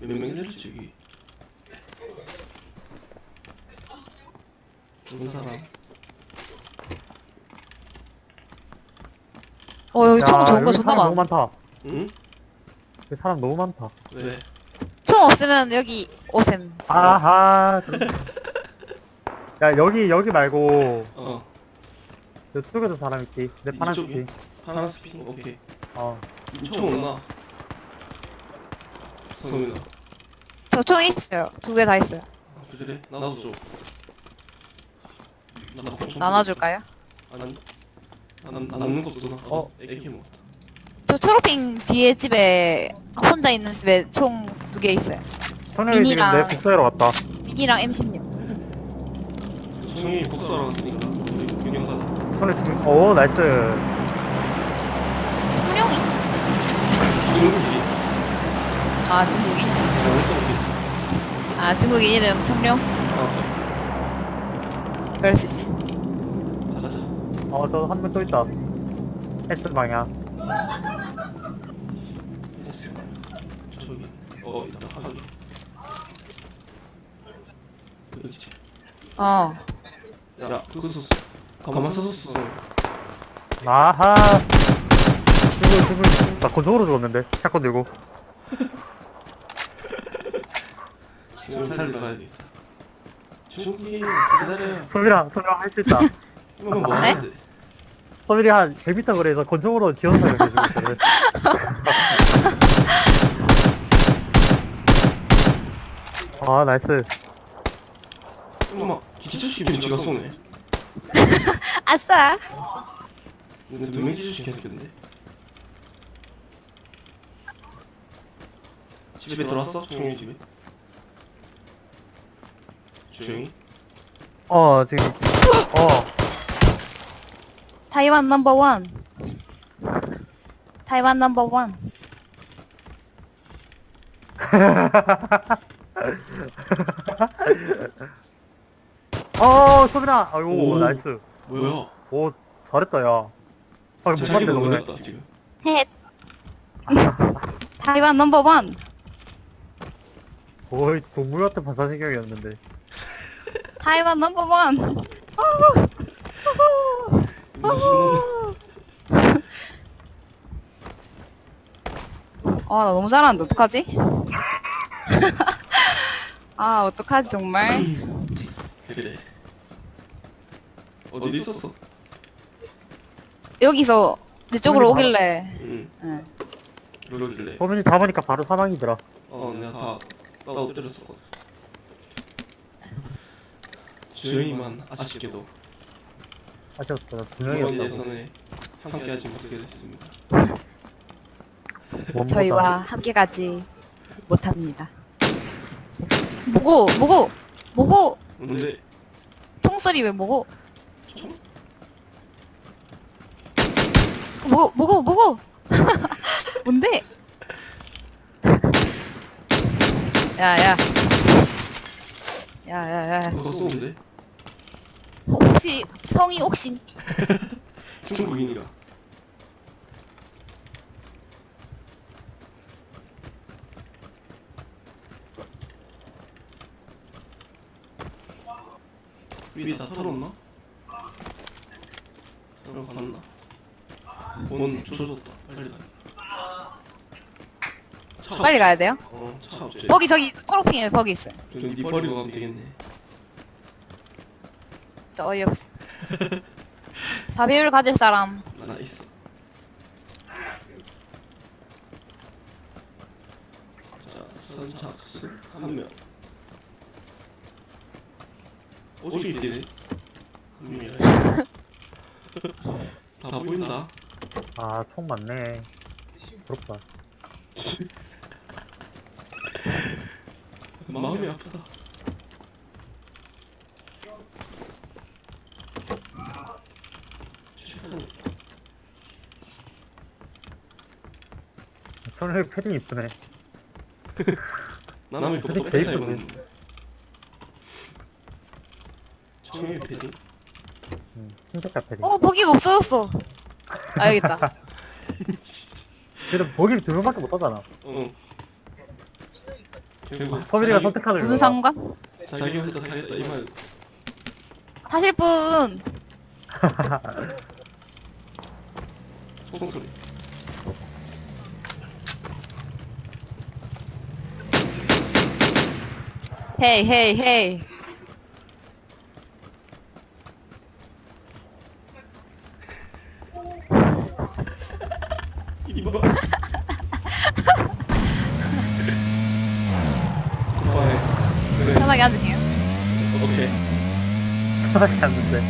몇 명이 내렸지 여기 좋은 사람 어 여기 총 야, 좋은 거 여기 존나 사람 너무 많아. 많다. 응? 여기 사람 너무 많다. 왜? 총 없으면 여기 오셈. 아하. 야 여기 여기 말고 어 이쪽에도 사람 있지. 내 이쪽이? 핑. 파란색 핑 오케이 어. 총 없나? 성민아 저총 있어요. 두 개 다 있어요. 아, 그래? 나도 줘 나눠줄까요? 아니 난 남는 거 없잖아 어? 어? AK 먹었다 저 초록핑 뒤에 집에 혼자 있는 집에 총 두 개 있어요. 청년이 지금 미니랑- 내 복사하러 갔다. 미니랑 M16. 정이 복수하러 왔으니까 우리 균형 가자 청년 지금 오 나이스. 청룡이? 중국이 아 중국인? 아 중국인 이름 청룡? 어 그럴 수 있어. 가자 어 저 한 명 또 있다. S 방향. 저기 어 있다 하기 여기지 어. 야 그거 썼어 가만 써줬어 아하. 죽을 죽을. 나 건조으로 죽었는데. 샷건 들고. 지금 살리러 가야 되겠다 중국이 기다려 소민아 소민아 할수 있다. 이건 뭐 네? 하는데 소민이 한 100m 거리에서 건조으로 지원사를 해주고 있거든. 아 나이스. 엄마 기초시키면 지가 쏘네 아싸. 근데 두명 기초시켰겠는데 집에 들어왔어? 종영이 집에? 어 지금 어 타이완 넘버 원. 타이완 넘버 원. 어, 소민아! 아이고, 오. 나이스. 뭐야? 오, 잘했다, 야. 아, 못 자기 봤는데, 너네. 놀랬다 지금 헷. 타이완 넘버 원. 거의 동물 같은 반사신경이었는데. 타이완 넘버 원. 아, 나 너무 잘하는데 어떡하지? 아, 어떡하지 정말? 그래 어디 있었어? 여기서 이쪽으로 여기 오길래. 응 응. 그러길래 소민이 잡으니까 바로 사망이더라. 어 내가 다 나도 때렸었거든 주영이만 아쉽게도. 두 이번 명이었다고. 예선에 함께하지 못하게 됐습니다 원보다. 저희와 함께 가지 못합니다. 뭐고, 뭐고, 뭐고, 근데 총소리 왜 뭐고? 총? 뭐, 뭐고, 뭐고? 뭔데? 야, 야. 야, 야, 야. 너 쏘는데? 혹시 성이 옥신? 중국인이가 위에 다 털었나? 들어갔나? 원 조졌다 빨리 가차 없- 빨리 가야 돼요? 어, 차 없지 버기 저기 초록핑에 버기 있어요. 저니 니 버리고 가면 되겠네 진짜 어이없어. 사배율 가질 사람. 나 있어 자 선착순 한 명 오지게 뛰네 한 명이라 다 보인다 아, 총 많네. 부럽다. 마음이 아프다 실탄 소민이 패딩 이쁘네. 남의 패딩 것도 개 뺏어 이쁘네. 입었는데 청일 패딩? 음, 흰색깔 패딩. 어, 버기가 없어졌어. 아, 여기 있다. 그래도 보기를 두 명밖에 못 하잖아. 어 결국 소민이가 자기- 선택하는 무슨 거야. 상관? 자기 혼자 타겠다 이 말. 타실 분 총소리. 헤이 헤이 헤이 이봐. 그만해. 그래. 편하게 앉을게요 오케이. 편하게 앉는데.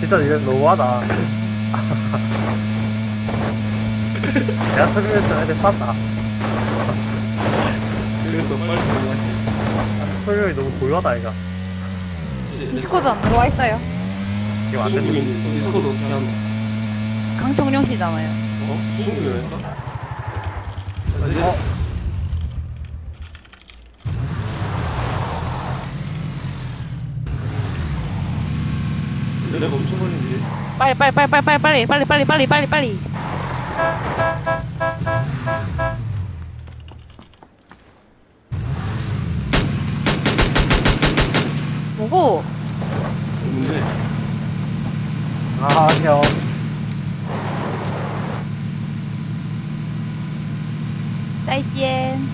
진짜 이건 너무하다. 내가 설명했던 애들 쌌다. 그래서 빨리 들어가지. 설명이 너무 고요하다, 이가. 디스코드 안 들어와 있어요 지금 안 되는 중국인 디스코드 어떻게 하노? 강청룡 씨잖아요 어? 중국인이랄까? 어? 내가 엄청 걸린지. 빨리 빨리 빨리 빨리 빨리 빨리 빨리 빨리 빨리 빨리 뭐고 뭔데? 아, 형. 짜이지엔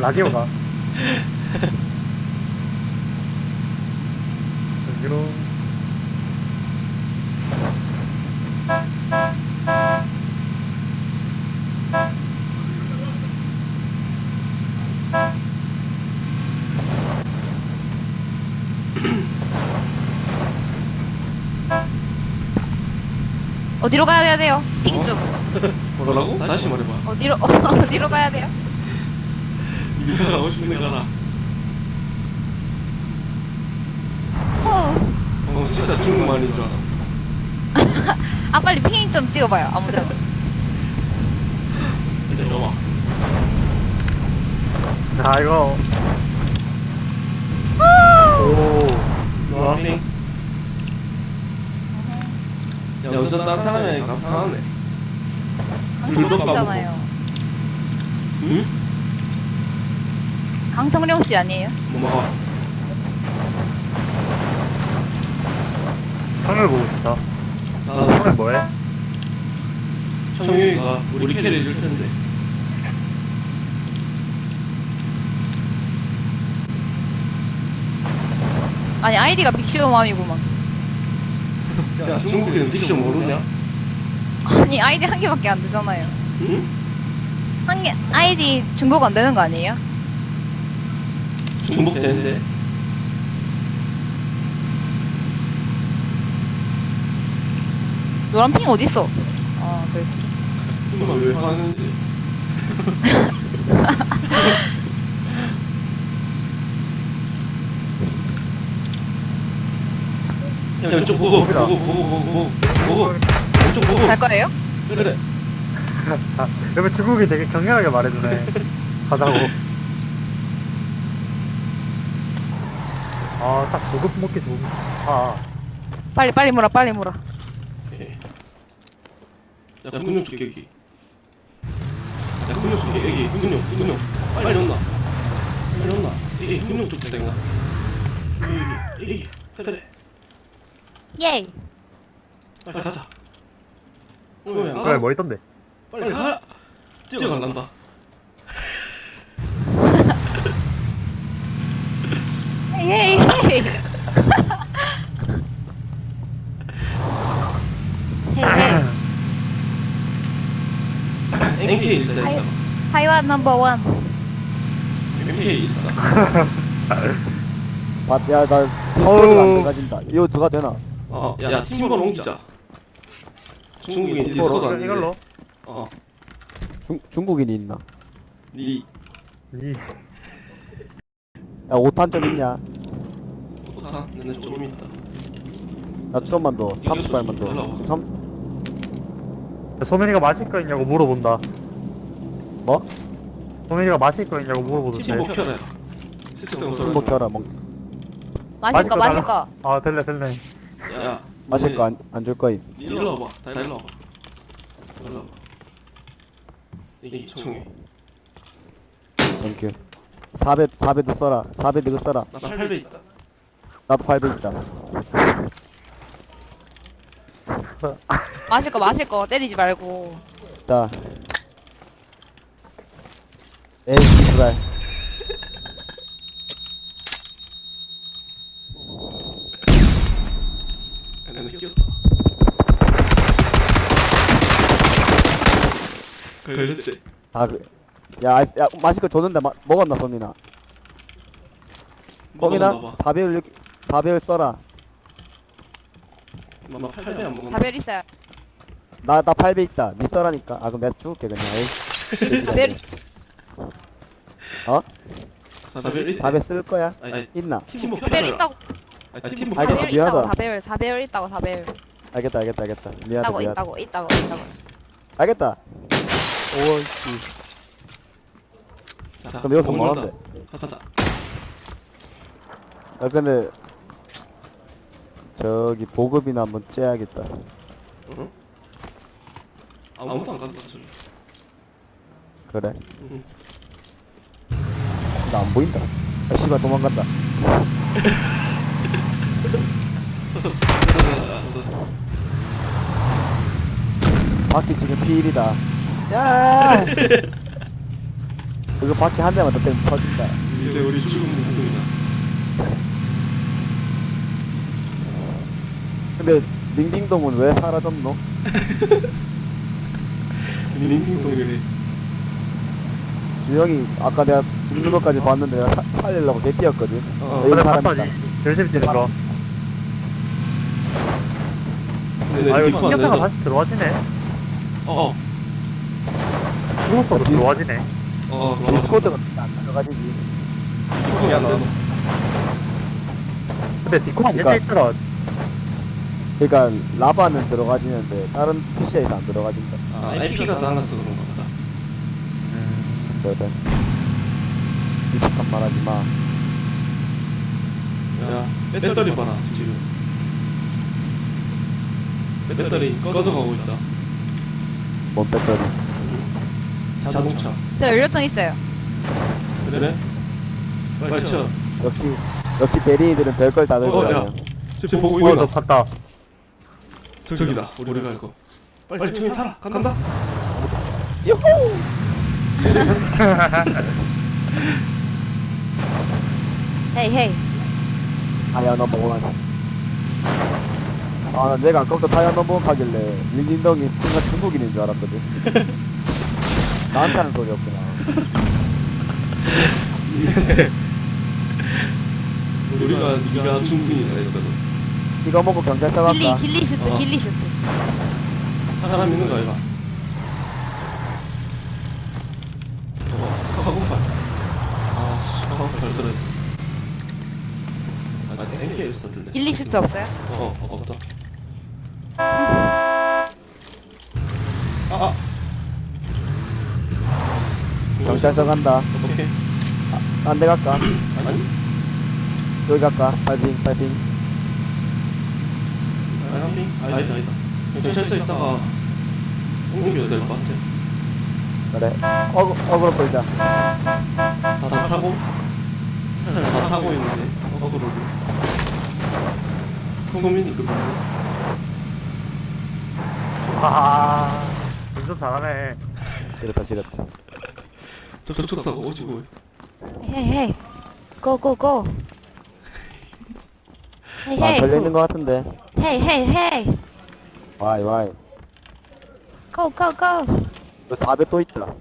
라디오가. 여기로. 어디로 가야 돼요? 핑쭉 뭐라고? 다시 말해봐. 어디로 어디로 가야 돼요? 네가 가고 싶은 데 가라. 후. 어, 진짜 중국말인 줄 알아. 아 빨리 핑 좀 찍어봐요 아무데나 내려와. 아, 이거. 오. 노란핑. 야, 완전 딴 사람이 감탄하네. 강청룡 씨잖아요 응? 강청룡 씨 아니에요? 뭐가? 창을 보고 싶다. 나 창을 뭐해? 청유이가 우리 캐리 해줄 텐데. 아니 아이디가 빅시오맘이구만 야, 중국인은 픽션 모르냐? 아니 아이디 한 개밖에 안 되잖아요 응? 한 개 아이디 중복 안 되는 거 아니에요? 중복되는데. 노란 핑 어딨어? 어 저기 이거 왜 하는지. 야, 왼쪽 보고, 보고, 보고, 보고, 보고, 왼쪽 보고. 갈 거예요? 그래. 아, 여기 중국이 되게 격렬하게 말해주네. 가자고. 아, 딱 고급 먹기 좋은. 아, 빨리 빨리 물어 빨리 물어 오케이. 야, 근육 줄게, 여기. 야, 근육 줄게, 여기. 근육, 근육. 빨리 온나. 빨리 온나. 여기, 근육 줄게, 내가. 여기, 여기. 그래. 예이 빨리 가자. 왜, 안 그래, 가? 뭐 있던데? 빨리 가. 뛰어갈란다. 헤이 헤이 헤이 있어, 타이, 일단. 타이완 넘버 원 NK 있어. 맞, 야, 나 디스코드가 어우. 이거 누가 되나? 어, 야, 팀번 옮기자. 중국인 디스코드 이걸로, 안 돼. 이걸로. 어, 중, 중국인이 있나? 니 이, 야, 5탄 좀 있냐? 포타 내는 조금 있다. 나 좀만 더, 이거 30발만 올라와. 더. 삼, 소민이가 마실 거 있냐고 물어본다. 뭐? 소민이가 마실 거 있냐고 물어보도 팀. 시스템 술 먹혀라, 먹, 마실 거 마실 달라. 거 아, 될래, 될래. 야, 마실 거 안, 안줄 거임. 일로 와봐. 다 일로 와봐. 일로 와봐. 이게 총이. 땡큐 4배 4배도 써라 4배 너도 써라 나 8배 있다 나도 8배 있다 마실 거 마실 거 때리지 말고 자 에이 씨발 내가 끼웠다 걸렸지? 아, 그, 야, 아이스- 야, 마실 거 줬는데 마, 먹었나, 소민아? 소민아, 먹었나 봐 4배율, 4배율 써라. 나 8배 안 먹었나? 다별 있어요 나, 나 8배 있다. 니 써라니까. 아, 그럼 내가 줄게, 그냥. 에이. 다별 어? 4배 4배 쓸 거야? 아니 있나? 팀목 다별 있다고 아니 팀목 알겠다, 다별 미안하다. 있다고 다별 다별 있다고 다별 알겠다, 알겠다, 알겠다. 미안하다, 있다고 미안하다. 있다고 있다고 있다고 알겠다. 오씨. 자, 그럼 여기서 먹는다. 뭐 하는데? 가자 야, 근데, 저기, 보급이나 한번 째야겠다. 응? 아무도 안 간다 저기 그래. 응. 나 안 보인다. 아, 씨발, 도망간다. 바퀴 지금 피일이다. 야! 이거 바퀴 한 대만 더 때리면 터진다. 이제 우리 죽음 있습니다 근데 링딩동은 왜 사라졌노? 링딩동이래 주영이 아까 내가 죽는 것까지 봤는데 내가 사, 살리려고 개 뛰었거든. 어, 여기 그래 사람 봤더니. 열심히 거 근데 아 이거 안 튕겼다가 돼서 다시 들어와지네 어 어 죽었어도 아, 들어와지네 어 디스코드가 안 들어가지지. 디스코드 안 돼서 근데 디코 안 그러니까- 된다 있더라 그러니까 라바는 들어가지는데 다른 PC에서 안 들어가진다. 아 IP가 달라서 그런가 보다 그래. 미식한 말하지 마. 야 배터리 봐라 지금 배터리 꺼져가고 있다 뭔 배터리. 자동차. 저 연료통 있어요. 그래? 쳐. 역시 역시 베리이들은 별걸 다 들고 어, 야. 다녀. 지금 보고 있는 봤다. 저기다. 우리가 이거. 빨리 저기 타라 간다. 헤이 헤이. 타이어 넘버 원. 아, 나 내가 아까부터 타이어 넘버 원 하길래 릴린덩이 순간 중국인인 줄 알았거든. 나한테 하는 소리였구나. 우리가 네가 중국인이라 했거든 이거 먹고 경찰서 길리 갈까? 길리 슈트 어. 길리 슈트 사람 있는 거 아이가 어 카고팔 아씨 카고팔 들어 아 땡겨 있었는데 길리 슈트 없어요? 어, 어 없다 경찰서 간다. 오케이 딴데 갈까? 아니 여기 갈까? 파이팅, 파이팅. 아니 아니다 아니다 경찰서 있다가 옮겨야 될것 같아 그래. 어그, 어그로 끌자. 다, 다 타고 다 타고 있는데 어그로를 송민이 그아 운전 잘하네 싫었다, 싫었다. 저 저축사가 오지고 헤이 헤이 고고고 헤이 아, 헤이 걸려있는 것 같은데. 헤이 와이, 와이. 고고고 너 4배 또 있다.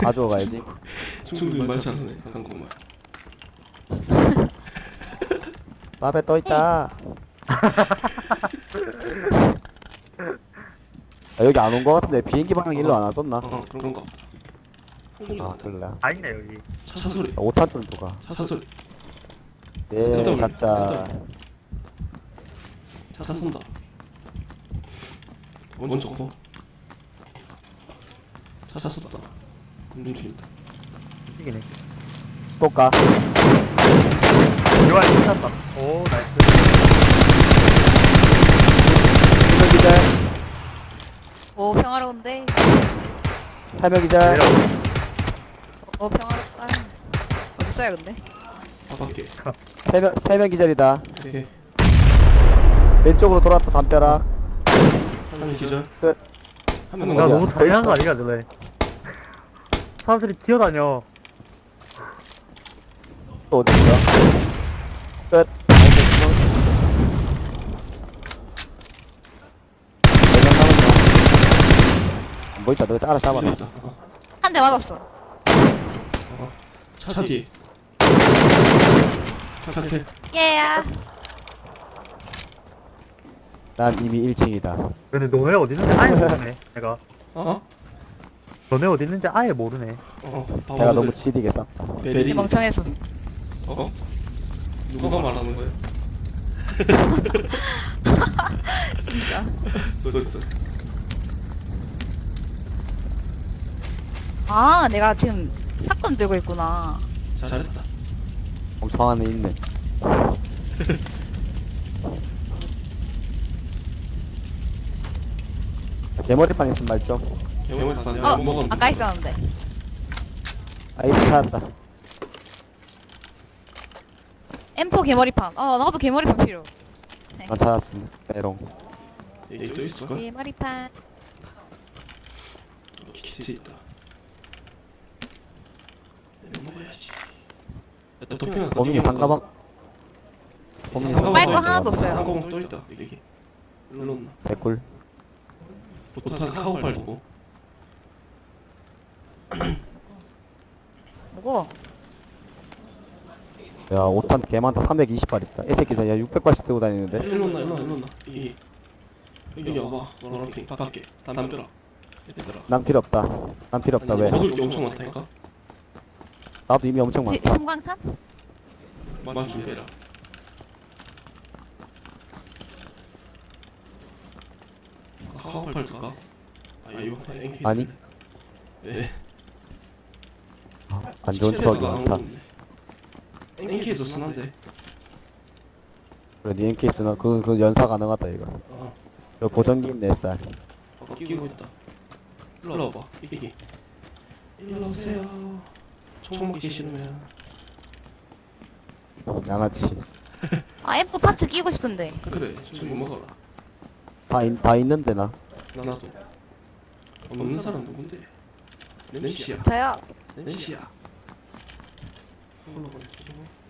가져와 가야지. 충분히 말 잘하네 한국말 4배 또 있다. 아, 여기 안 온 것 같은데 비행기 방향 일로 안 왔었나? 어 그런가 아, 그래. 다 있네 여기. 차 소리. 5탄 좀 누가? 차 소리. 예, 일단 잡자. 차 쏜다. 먼저 거. 차차 쏜다. 움직인다. 움직이네. 또 가. 이완 괜찮다. 오 나이스. 세명 기절. 오 평화로운데? 세명 기절. 내려 어 평화롭다. 어딨어요 근데? 아 밖에 세명 세명 기절이다. 오케이 왼쪽으로 돌았다 담벼락. 한명 기절? 끝. 한명 나? 너무 잔인한 거 아니야 너네? 사람들이 기어다녀. 또 어디 있어? 끝. 네명 남았네 안 보인다. 너가 알아서 잡아라 있다 어. 한대 맞았어 어. 차 뒤에 차 뒤에 예야. 난 이미 1층이다. 근데 너네 어디 있는지 아예 모르네 내가. 어? 너네 어디 있는지 아예 모르네. 어 내가 너무 치디게 쌌다 베리. 멍청해서. 어? 누가 말하는 거야? 진짜. 너 있어? 아 내가 지금 사건 들고 있구나. 자, 잘했다. 멍청한 애 있네 개머리판 있으면 말좀. 영원히 다어 먹었는데 아까 있었는데. 아이스 찾았다. M4 개머리판. 어 나도 개머리판 필요. 난 찾았음 메롱. 여기 또 있을걸? 개머리판. 키트 있다 도핑은 범인이 상가방 범인이 상가방 빨거또 하나도. 없어요. 상가방 또 있다 여기 일로 온나. 개꿀. 보통 카고 팔고. 뭐고 야 5탄 개 많다. 320발 있다. 이 새끼들 야 600발씩 들고 다니는데? 일로 온나 일로 온나 일로 온나 여기 여기 와봐. 노란핑 밖에. 담벼라 얘들아 난 필요 없다. 난 필요 없다. 아니, 왜? 먹을 게 엄청 많다니까 나도 이미 엄청 지, 많다. 섬광탄? 만 준비해라 카고 팔까? 아 이거 NK 아니. 네안 좋은 추억이 많다. NK도 순한데. 그래 니 NK스는 그, 그 연사 가능하다 이거. 어. 저 보정기 있네 쌀 어, 끼고 있다. 일로 와봐. 이기 일로 오세요 총 먹기 싫으면. 양아치. 아 M4 파츠 끼고 싶은데. 그래 좀 먹어라. 다, 있, 다 있는데 나. 나 나도. 없는 사람 누군데? 낸시야. 저요.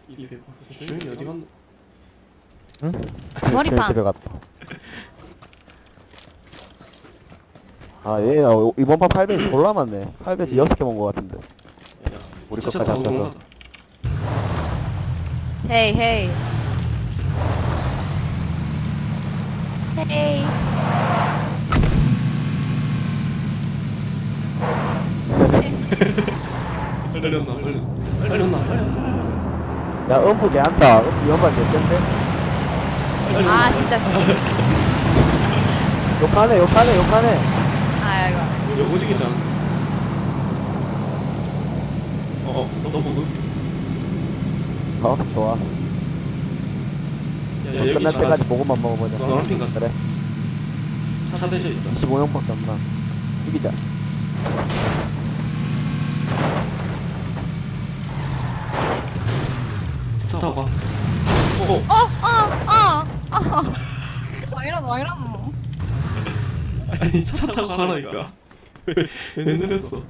이게 주인이 어디 갔노 응? 머리판. 주인 집에 갔다. 아얘 이번 판 8배지 졸라 많네. 8배지 6개 먹은 거 같은데. 야 우리 차차 것까지 타고 합쳐서. 도망가자. 헤이 헤이. 헤이. 빨리 온나 빨리 빨리 온나 빨리 온나? 야 음프 개안타 음프 연발 몇 갠데? 빨리 아 진짜. 씨. 욕하네 욕하네 욕하네. 아 이거 않아 먹어 어? 좋아. 야 여기 끝날 차 때까지 보고만 먹어보자. 핑 같다 그래. 차 대져 있다 25명밖에 없나? 죽이자. 차 타고 가 어어 어 어 어 어. 와 이러노 와 이러노 아니 차 타고 가라니까. 왜, 왜 내렸어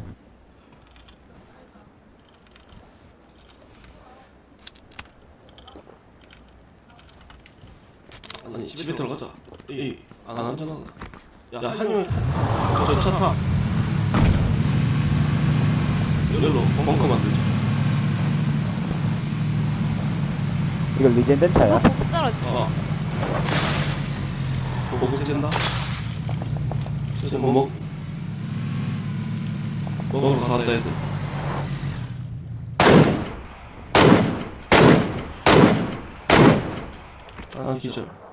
아니 집에 들어가자. 이안 안전하다 야 한용 저차 타. 열로. 벙커 만들자 이거 리젠덴 이거 차야 보급 떨어지 어 보고 찐다. 저뭐 먹 먹으러 갔다 애들. 아 기절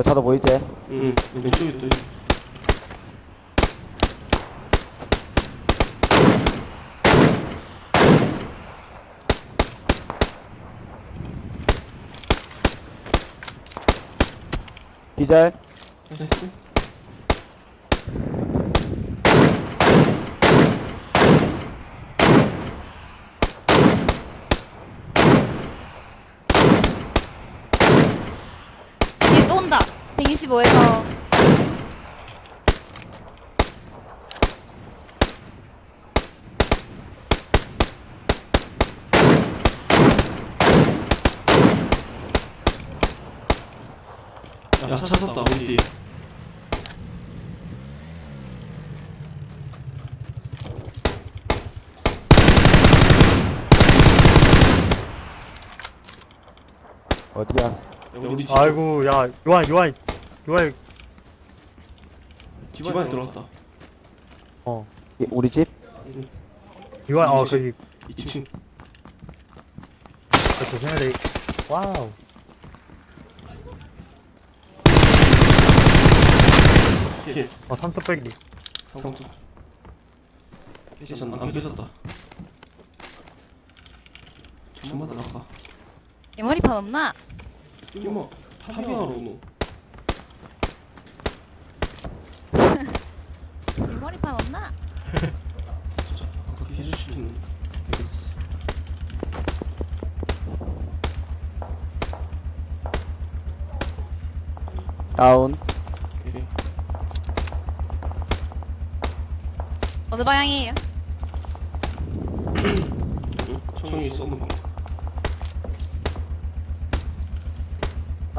그 차도 보이지? 응, 왼쪽에 또 디젤 됐어? 또 온다. 125에서. 야 찾았다 우리 뒤에 어디야 야 우리 집 아이고 야 요한 요한 요한. 집안에 들어왔다. 어. 이- 우리 집? 요한 어. 거기. 2층. 조심해야 돼 와우. 힐어 삼뚝 빼기. 상투 괜찮아 안 깨졌다. 전마다 나가 이 머리판 없나? 이모 파밍하러 오노 이 머리판 없나? 진짜 아까 기술시키는 다운. 오케이. 어느 방향이에요? 응? 총이 쏘는 방법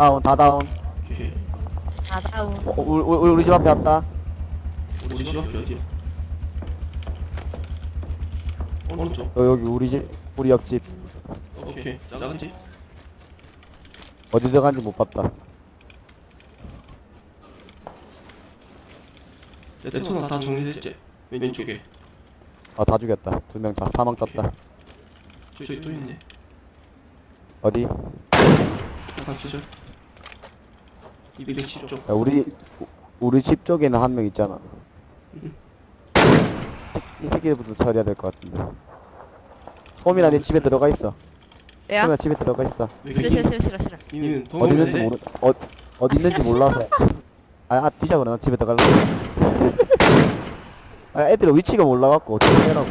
다운 다 다운. 오케이. 아 다운. 어, 우리, 우리, 우리 집 앞에 왔다. 우리 집 앞이 어디야? 오른쪽. 여, 여기 우리 집 우리 옆집. 오케이. 작은지? 어디 들어간지 못 봤다. 레토나 다 정리됐지? 왼쪽에. 아 다 죽였다. 두 명 다 사망 떴다. 저기 또 있네. 어디? 하나 기절 210쪽 야, 우리 우- 우리 집 쪽에는 한 명 있잖아. 이 새끼들부터 처리해야 될 것 같은데. 소민아 내 집에 들어가 있어. 왜요? 소민아 집에 들어가 있어. 싫어 싫어 싫어 싫어 싫어. 니는 어디 있는지? 모르 어, 어디 있는지 몰라서. 아, 아 뒤져 그래 나 집에 들어갈래? 아 애들 위치가 몰라갖고 어떻게 해라고.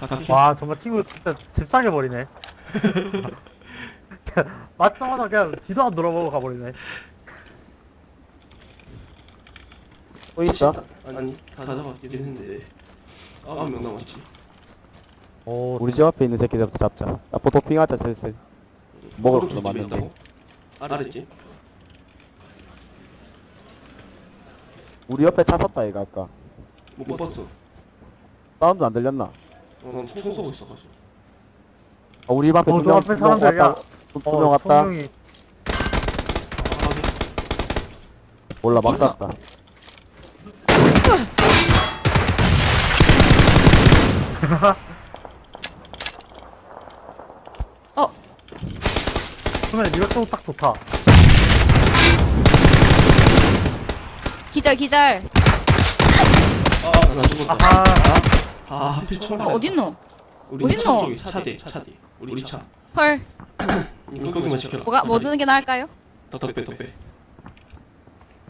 다 각해 와 정말 친구 진짜 집사게 버리네. 맞자마자 그냥 뒤도 안 돌아보고 가버리네 또 있어? 아니 다 잡았긴 했는데. 아홉 명 남았지. 오 우리 집 앞에 있는 새끼들부터 잡자. 야 포토핑하자 슬슬. 먹을 것도 오른쪽 집에 많은데. 있다고? 아래지? 우리 옆에 차 섰다 이거 아까. 못, 못 봤어. 사운드 안 들렸나? 어, 난총 쏘고 있어가지고. 아, 우리 집 앞에 어, 두저 명, 앞에 사람들, 야. 왔다. 두명 어, 왔다. 청룡이. 아 몰라 막? 쐈다 어. 그러면 이거 또 딱 좋다. 기절 기절. 아 나 죽었다. 아하. 아 하필 총 어, 어딨노? 우리 어딨노? 차 쪽에 차대. 차대. 우리 차 헐. 이거 거기만 지켜라. 뭐가 뭐 드는 게 나을까요? 더빼 더빼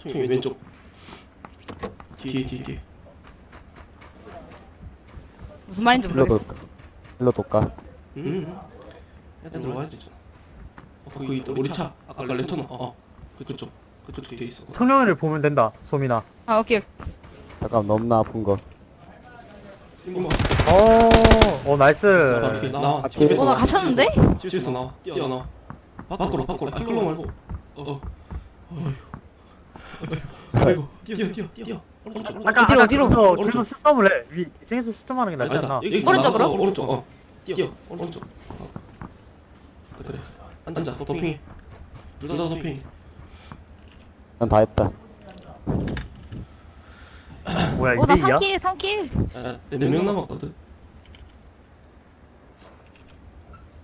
총이 왼쪽 뒤에 뒤에 뒤에 무슨 말인지 일로 모르겠어 돌까 일로 돌까 음 일단 들어가야 되잖아 어 거기 있다 우리 차 아까 레토나 어 그- 그쪽 그쪽 뒤에 있어 청룡이를 보면 된다 소민아 아 오케이. 잠깐 너무나 아픈 거 이모 오오 나이스 나와 아, 집에서 어, 나 나와. 갇혔는데? 집에서 나와 뛰어나와 밖으로 밖으로 아 끌로 말고 어어 아이고 뛰어 뛰어 뛰어 오른쪽 아까 어디로, 아까 어디로? 그래서 오른쪽. 그래서 수점을 해. 위, 2층에서 수점하는 게 낫지 않나? 여기서 오른쪽으로? 나와서 오른쪽. 어. 뛰어. 오른쪽. 어. 그래. 앉아. 도핑해 둘다 도핑 난 다 했다. 뭐야 어나 2대2야? 3킬 3킬. 네명 남았거든.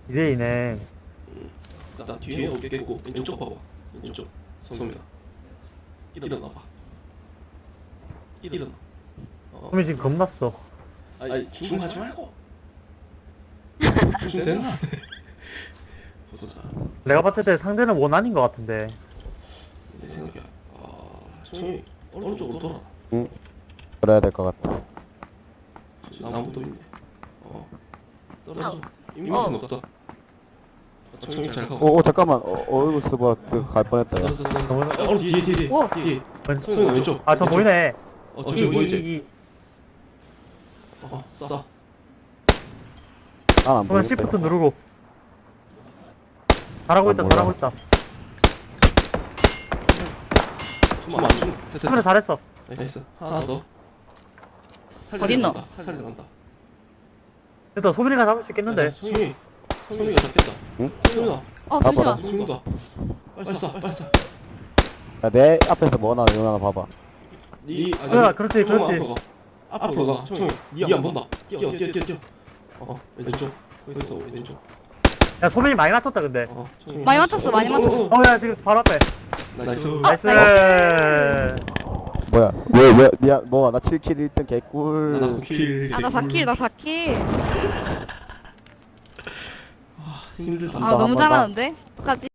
2대2네. 나 뒤에 오겠고 왼쪽 봐봐. 왼쪽. 성소민아. 일어나봐 일어나 어. 소민 지금 겁났어. 아니 중하지 말고. 중 됐나? 보자. 내가 봤을 때 상대는 원한인 것 같은데. 내 생각이야 어... 총이 오른쪽으로 돌아 그래야 될 것 같다. 나무도 있네. 어. 떨어져 어. 이미는 없다. 총이 잘 가고 오, 오 잠깐만. 어, 어이구 스버 갈 뻔했다 야. 떨어져 떨어져 어. 뒤에 뒤에 뒤에. 오. 뒤에. 왼- 총이 왼쪽. 아, 저. 보이네. 어 이, 저기 이, 보이지 이, 이. 어 쏴. 난안 그러면 보이겠다 시프트 누르고. 잘하고 아, 있다, 뭐야. 잘하고 있다. 좀안 좀. 카메라 잘했어. 나이스. 하나 더. 어딨노? 살려 간다. 일단 소민이가 잡을 수 있겠는데. 성이 성이가 잡겠다. 응? 성이다. 어 봐봐, 잠시만 성이다. 빨리 쏴, 빨리 쏴. 야, 내 앞에서 뭐 하나 이거 하나 봐봐 니 아니, 그래, 그렇지, 총알 그렇지. 앞으로 가. 앞으로 가. 총이 니안 본다. 뛰어, 뛰어, 뛰어, 뛰어. 어, 왼쪽. 거기 있어, 왼쪽. 야, 소민이 많이 맞췄다, 근데. 어, 총이. 많이 맞췄어, 많이 맞췄어. 어, 야, 지금 바로 앞에. 나이스. 나이스. 뭐야 왜 왜 미안 뭐가 나 7킬 1등 개꿀 나나 킬. 아 나 4킬 나 4킬 힘들다. 아 너무. 잘하는데? 어떡하지?